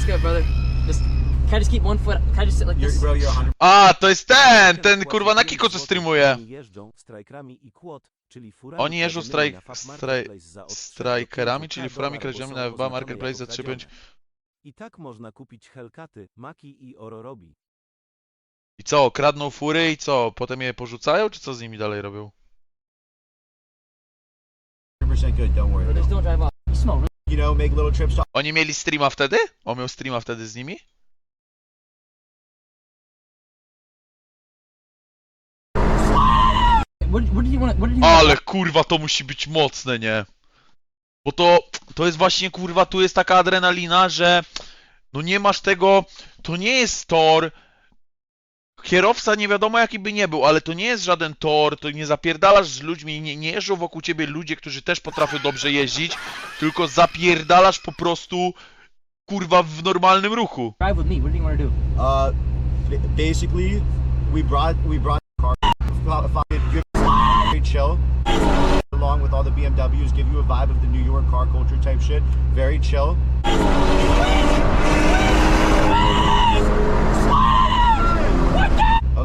Let's go, brother. Just can I just keep one foot? Can I just sit like You're, this? bro, you're 100 A, to jest ten, ten kurwa na Kiko co streamuje. Oni jeżdżą strajkrami i czyli furami Oni jeżdżą kradzionymi straj- na Fab straj- Marketplace za od strajkerami, czyli furami bo są na FBA oznaczone Marketplace za jako 3,5. kradzione. I tak można kupić Hellcaty, Maki i Ororobi. I co, kradną fury i co, potem je porzucają, czy co z nimi dalej robią? percent good. Don't worry. Just don't drive off. You know, make little trips to Oni mieli streama wtedy? On miał streama wtedy z nimi? What, what did you want? What did you? Ale kurwa, to musi być mocne, nie? Bo to, to jest właśnie kurwa, tu jest taka adrenalina, że no nie masz tego, to nie jest tor. Kierowca nie wiadomo jaki by nie był, ale to nie jest żaden tor, to nie zapierdalasz z ludźmi, nie, nie jeżdżą wokół ciebie ludzie, którzy też potrafią dobrze jeździć, tylko zapierdalasz po prostu kurwa w normalnym ruchu. drive with me. What do you want to do? Uh, ba- basically, we brought we brought car. f- f- good, Very chill. Along with all the BMWs, give you a vibe of the New York car culture type shit. Very chill.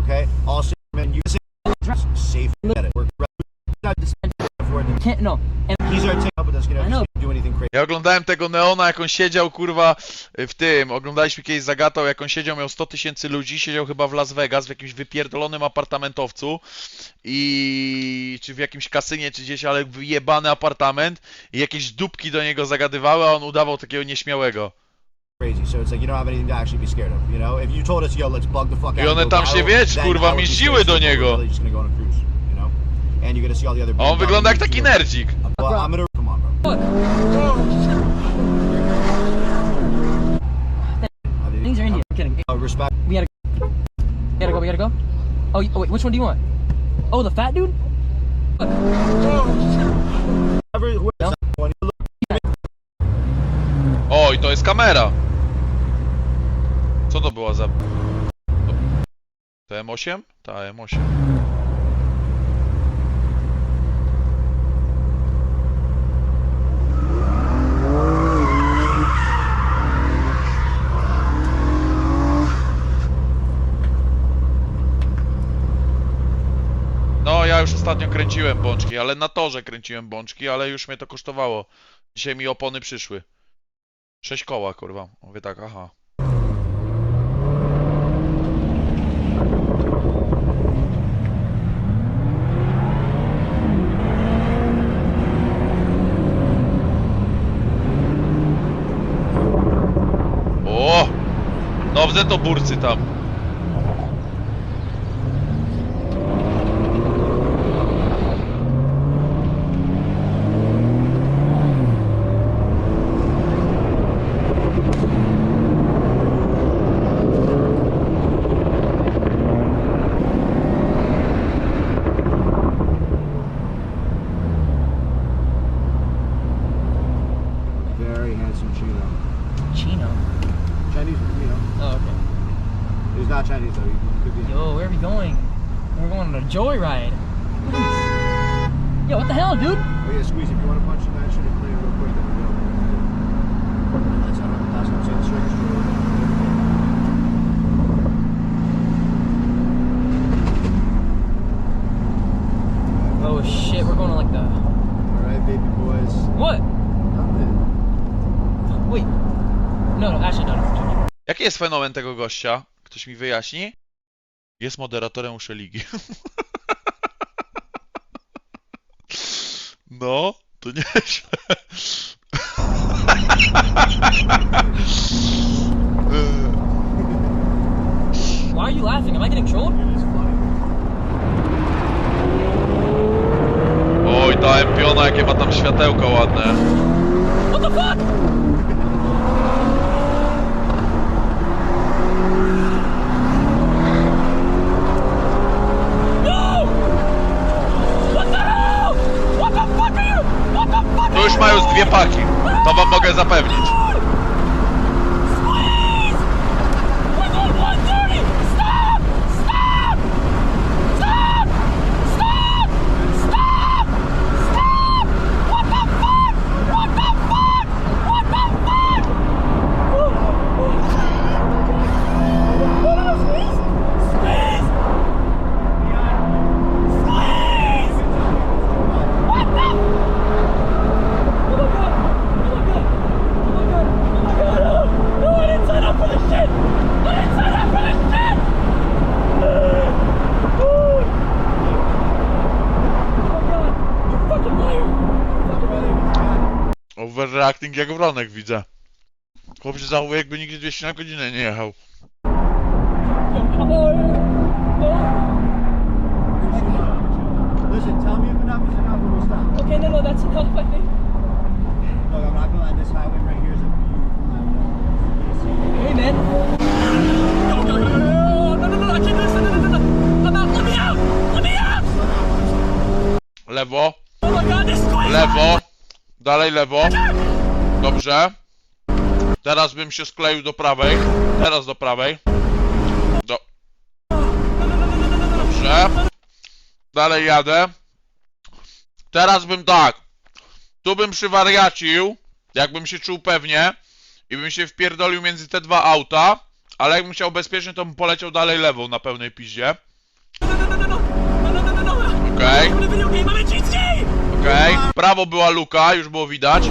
Okay. Also, man, you safe. Get it. We're not just for it. Can't no. And He's our tick up, but that's I gonna know. do anything crazy. Ja oglądałem tego Neona, jak on siedział, kurwa, w tym. Oglądaliśmy kiedyś zagatał, jak on siedział, miał 100 tysięcy ludzi, siedział chyba w Las Vegas, w jakimś wypierdolonym apartamentowcu i... czy w jakimś kasynie, czy gdzieś, ale wyjebany apartament i jakieś dupki do niego zagadywały, a on udawał takiego nieśmiałego. Crazy. So it's like you don't have anything to actually be scared of. You know, if you told us, yo, let's bug the fuck I out. and one go tam się, viral, wiesz, kurwa, I mieściły scared, do niego. go on a cruise, you know? And you're gonna see all the other. A on wygląda jak taki nerdzik. I things are in here. I'm kidding. uh, respect. We gotta. We gotta go. We gotta go. Oh, you- oh wait. Which one do you want? Oh, the fat dude. Whoever, No. O, i to jest kamera. Co to była za... To M8? Ta M8. No, ja już ostatnio kręciłem bączki, ale na torze kręciłem bączki, ale już mnie to kosztowało. Dzisiaj mi opony przyszły. Sześć koła, kurwa. Mówię tak, aha. O! Wze to burcy tam. Going? We're going on a joyride. Nice. Yo, what the hell, dude? Oh yeah, squeeze. If you want to punch in that shit and play it real quick, then we go. That's not that's what I'm saying. The circus drill. Oh shit, we're going to like the All right, baby boys. what? Nothing. Wait. No, no, actually, no, no. Jaki jest fenomen tego gościa? Ktoś mi wyjaśni? Jest moderatorem uszy ligi. No, to nieźle. Why are you laughing? Am I getting trolled? Oj, ta empiona, jakie ma tam światełka ładne. What the fuck? No! What the hell? What the fuck are you? What the fuck To już mają z dwie paki. To wam mogę zapewnić. Please! We're going 130! Stop! Stop! Stop! Stop! Stop! Stop! What the fuck? What the fuck? What the fuck? Drifting jak wronek widzę. Chłop się zachowuje jakby nigdy 200 na godzinę nie jechał. Listen, tell me if enough is enough and we'll stop. Okay, no, no, that's enough, I think. Look, I'm not gonna lie, this highway right here is a beautiful highway. Hey, man. No, no, no, no, no, no, no, I can't do this. No, no, no, no, no. I'm out. Let me out. Let me out. Lewo, Oh my God, this is going lewo, dalej lewo. Dobrze. Teraz bym się skleił do prawej. Teraz do prawej. Do... Dobrze. Dalej jadę. Teraz bym tak. Tu bym przywariacił, jakbym się czuł pewnie i bym się wpierdolił między te dwa auta, ale jakbym chciał bezpiecznie, to bym poleciał dalej lewą na pełnej piździe. Okej. Okay. Okej. Okay. Prawo była luka, już było widać.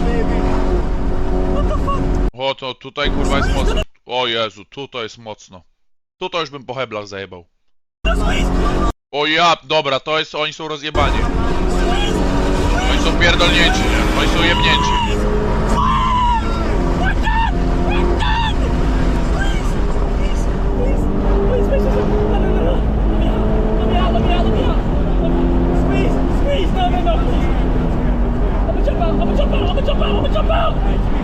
O, to tutaj kurwa jest mocno. O Jezu, tutaj jest mocno. Tutaj już bym po heblach zajebał. O ja, dobra, to jest, oni są rozjebani. Oni są pierdolnięci, nie? Oni są jebnięci. Jump out! I'm jump out! I'm jump out!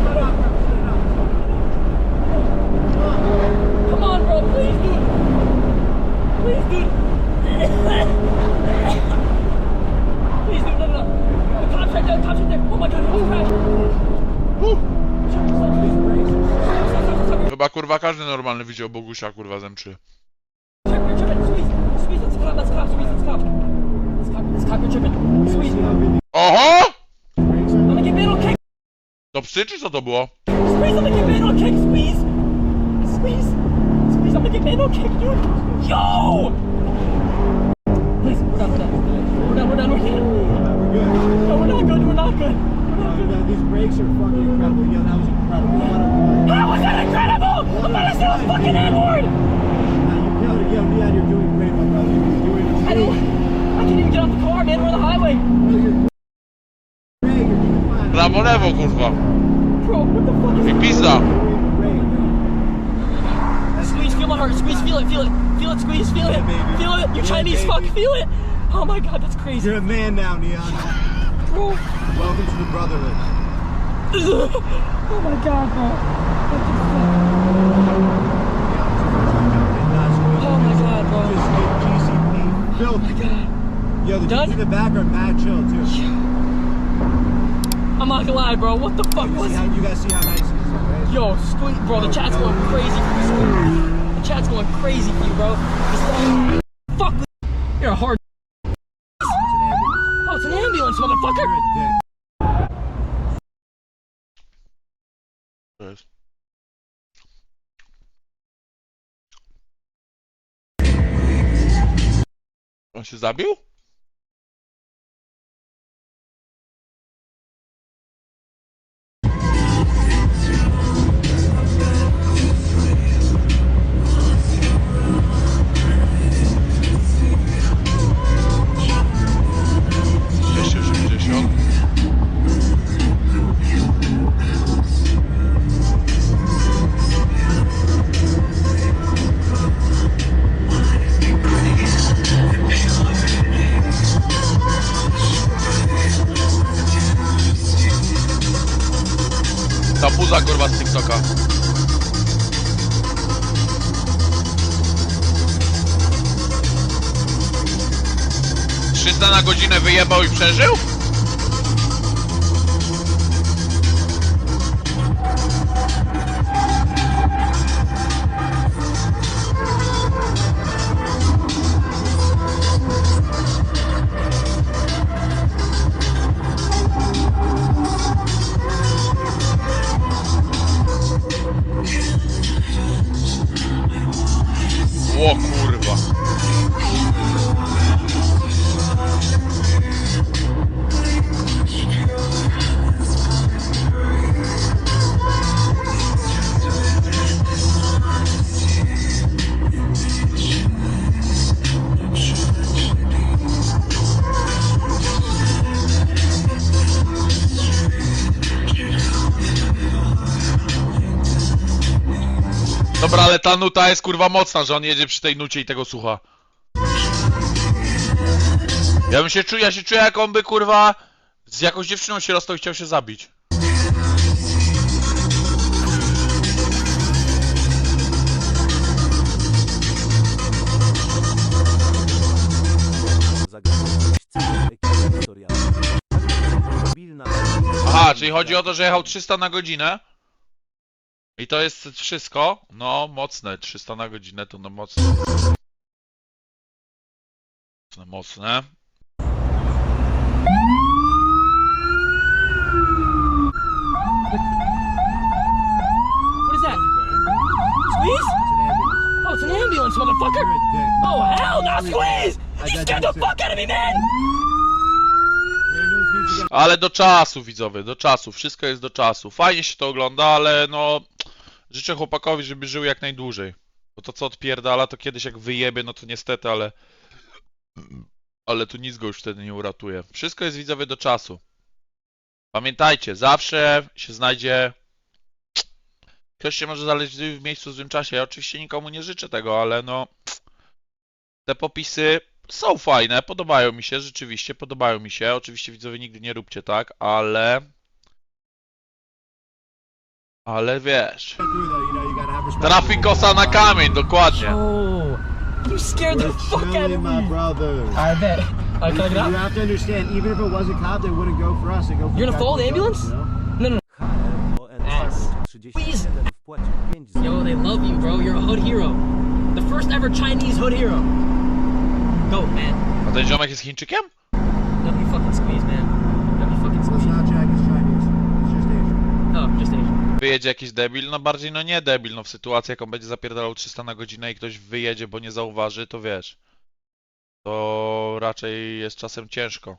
Chyba każdy normalny widział Bogusia, kurwa, z M3. Oho! To psy, czy co to było? Squeeze, I'm gonna get kick, squeeze! Squeeze! Squeeze, I'm gonna get kick, dude! Lewo kurwa. Bro, what the fuck is I pizda. You're. Squeeze, feel my heart. Squeeze, feel it, feel it. Feel it, squeeze, feel it. Baby. Feel it. You're Chinese, fuck. Feel it. Oh my god, that's crazy. You're a man now, Neon. Bro. Welcome to the brotherhood. oh my god, bro. What the fuck? Oh my god, bro. Just get GCP. Filthy. Oh yo, the Done? dudes in the back are mad chill, too. I'm not gonna lie, bro. What the fuck You, was see how, you guys see how nice it is, right? Yo, squeeze, bro. The chat's going crazy for you, Squeeze. The chat's going crazy for you, bro. This- Fuck. You're a hard. Oh, it's an ambulance, motherfucker. You're a dick. Oh, kurwa z TikToka. Trzysta na godzinę wyjebał i przeżył? Ta nuta jest kurwa mocna, że on jedzie przy tej nucie i tego słucha. Ja bym się czuł, ja się czuję jak on by kurwa z jakąś dziewczyną się rozstał i chciał się zabić. Aha, czyli chodzi o to, że jechał 300 na godzinę. I to jest wszystko? No, mocne. 300 na godzinę to no mocne. Mocne, mocne. What is that? Squeeze? Oh, it's an ambulance, motherfucker! Oh, hell no, Squeeze! You scared the fuck out of me, man! Ale do czasu, widzowie, do czasu. Wszystko jest do czasu. Fajnie się to ogląda, ale no... Życzę chłopakowi, żeby żył jak najdłużej. Bo to co odpierdala, to kiedyś jak wyjebie, no to niestety, ale... Ale tu nic go już wtedy nie uratuje. Wszystko jest, widzowie, do czasu. Pamiętajcie, zawsze się znajdzie... Ktoś się może znaleźć w miejscu w złym czasie. Ja oczywiście nikomu nie życzę tego, ale no... Te popisy są fajne, podobają mi się, rzeczywiście podobają mi się. Oczywiście widzowie nigdy nie róbcie tak, ale... Ale wiesz... Trafikosa na kamień, dokładnie. Oh, you scared the fuck out of my me! brother. I bet. Get You out? have to understand, even if it was a cop, they wouldn't go for us. They go for You're gonna guys follow the like us, ambulance? you? No, no, HRON 37 wpłacił 5. Yo, they love you, bro. You're a hood hero. The first ever Chinese hood hero. Go, man. A ten ziomek jest Chińczykiem? W fucking squeeze, man. W fucking Let's squeeze. not check his Chinese. It's just Asian. Oh, just Asian. Wyjedzie jakiś debil? No bardziej no nie debil, no w sytuacji jak on będzie zapierdalał 300 na godzinę i ktoś wyjedzie, bo nie zauważy, to wiesz. To raczej jest czasem ciężko.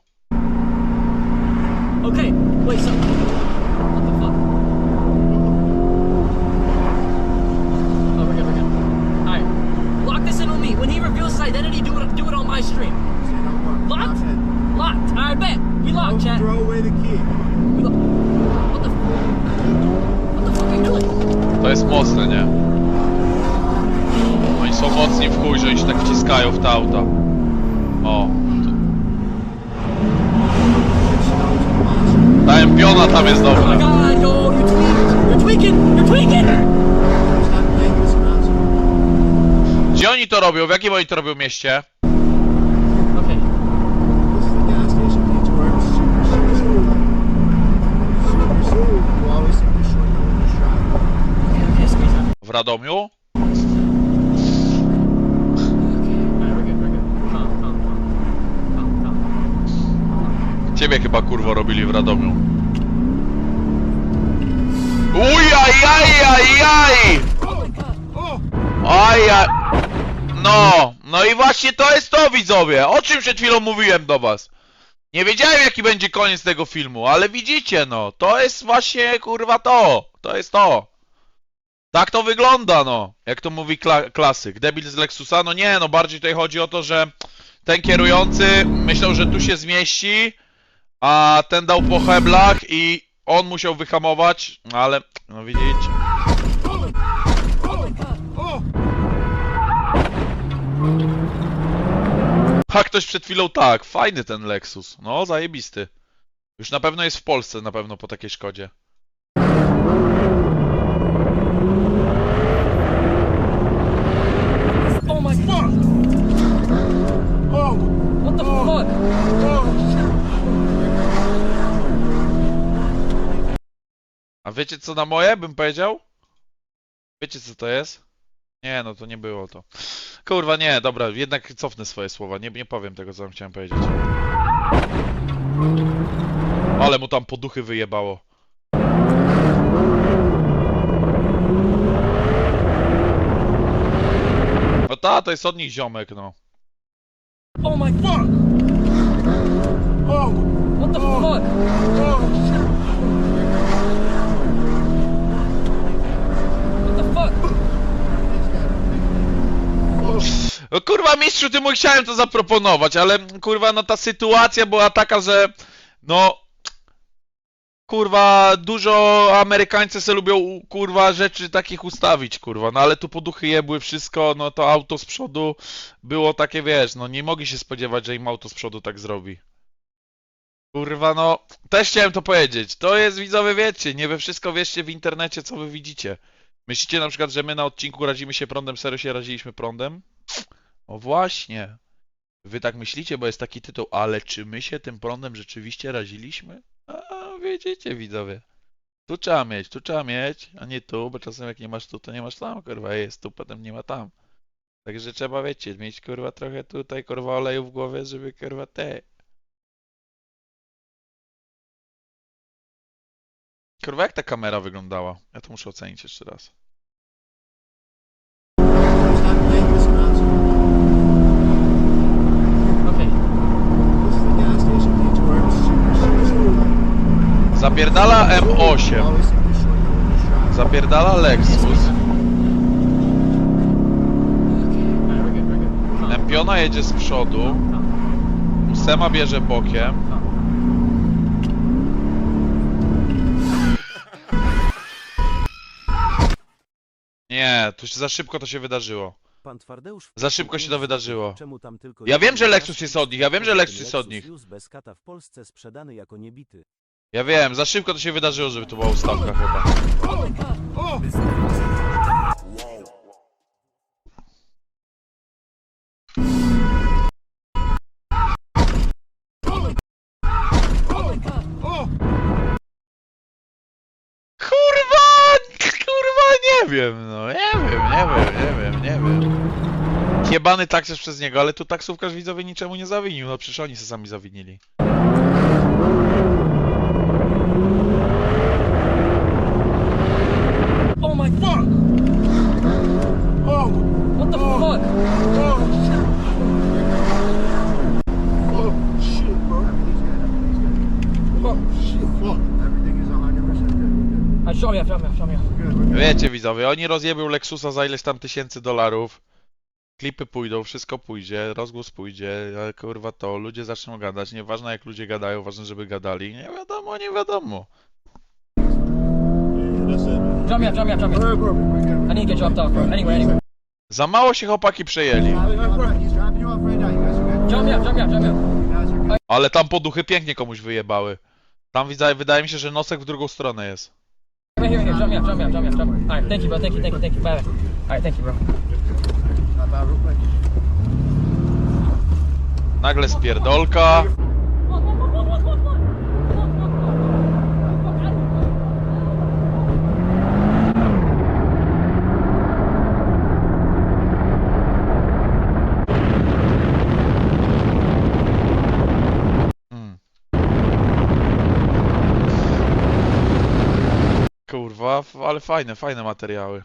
Okay, wait, so. What the fuck? Oh, we're good, we're good. Alright. Lock this in with me. When he reveals his identity, do it do it on my stream. Say no more. Locked? Not in. Locked. Alright, bet. We locked, Don't chat. throw away the key. We lo- what the What the fuck are you doing? To jest mocne, nie? Oni są mocni w chuj, że oni się tak wciskają w te auta. O. Ta empiona tam jest dobra. Gdzie oni to robią? W jakim oni to robią mieście? Okay. This is the gas station detour. Super, super smooth. Super smooth. You always take the shortcut when you're driving. Okay, okay, squeeze out. W Radomiu? Okay. Alright, we're good, we're good. Calm, calm, calm. Calm, calm. Ciebie chyba kurwo robili w Radomiu. Ujajajajaj! Ajaj! No, no i właśnie to jest to widzowie, o czym przed chwilą mówiłem do was. Nie wiedziałem jaki będzie koniec tego filmu, ale widzicie no, to jest właśnie kurwa to, to jest to. Tak to wygląda no, jak to mówi kla klasyk. Debil z Lexusa, no nie no, bardziej tutaj chodzi o to, że ten kierujący myślał, że tu się zmieści, a ten dał po heblach i on musiał wyhamować, ale, no widzicie. A ktoś przed chwilą tak, fajny ten Lexus, no zajebisty. Już na pewno jest w Polsce, na pewno po takiej szkodzie. Wiecie co na moje bym powiedział? Wiecie co to jest? Nie, no to nie było to. Kurwa, nie, dobra, jednak cofnę swoje słowa, nie, nie powiem tego, co chciałem powiedzieć. Ale mu tam poduchy wyjebało. No ta, to jest od nich ziomek, no. Oh my fuck! Oh! What the fuck? What No kurwa mistrzu, ty mu chciałem to zaproponować, ale kurwa no ta sytuacja była taka, że no kurwa, dużo Amerykańcy se lubią, kurwa, rzeczy takich ustawić, kurwa, no ale tu poduchy jebły wszystko, no to auto z przodu było takie, wiesz, no nie mogli się spodziewać, że im auto z przodu tak zrobi. Kurwa, no, też chciałem to powiedzieć, to jest, widzowie, wiecie, nie we wszystko wierzcie w internecie, co wy widzicie. Myślicie na przykład, że my na odcinku razimy się prądem, serio się raziliśmy prądem? O właśnie. Wy tak myślicie, bo jest taki tytuł, ale czy my się tym prądem rzeczywiście raziliśmy? A, wiedzicie widzowie. Tu trzeba mieć, tu trzeba mieć, a nie tu, bo czasem jak nie masz tu, to nie masz tam, kurwa, jest tu, potem nie ma tam. Także trzeba, wiecie, mieć, kurwa, trochę tutaj, kurwa, oleju w głowie, żeby, kurwa, te... Kurwa, jak ta kamera wyglądała? Ja to muszę ocenić jeszcze raz. Stop playing this nonsense. Okay. This is the gas station detour. Super, super, super. Zapierdala M8. Always take the shortcut when you're trapped. Zapierdala Lexus. Alright, we're good, we're good. Calm, Empiona jedzie z przodu. Sema bierze bokiem. Nie, to się za szybko to się wydarzyło. Pan Twardeusz... Za szybko się to wydarzyło. Czemu tam tylko Ja wiem, że Lexus jest od nich, ja wiem, że Lexus jest od Lexus nich. już bez kata w Polsce sprzedany jako niebity. Ja wiem, za szybko to się wydarzyło, żeby to była ustawka chyba. Kurwa! Kurwa, nie wiem, no, nie wiem, nie wiem, nie wiem, nie wiem. Jebany taksarz przez niego, ale tu taksówkarz widzowie niczemu nie zawinił, no przecież oni se sami zawinili. Oh my fuck! Oh! What the fuck? Oh, shit, bro. Everything's good. Everything's good. Oh, Shit, fuck. Everything is 100% good. Alright, show. Wiecie widzowie, oni rozjebią Lexusa za ileś tam tysięcy dolarów. Klipy pójdą, wszystko pójdzie, rozgłos pójdzie, ale kurwa to, ludzie zaczną gadać, nieważne jak ludzie gadają, ważne żeby gadali, nie wiadomo, nie wiadomo. I need to get dropped off, bro. Anywhere, anywhere. Za mało się chłopaki przejęli, ale tam poduchy pięknie komuś wyjebały. Tam widzę, wydaje mi się, że nosek w drugą stronę jest. Right here, here. Drop me drop me drop me drop me off. Alright, thank you, bro. Thank you, thank you, thank you. Bye. Alright, thank you, bro. Nagle spierdolka. Hmm. Kurwa, f- ale fajne, fajne materiały.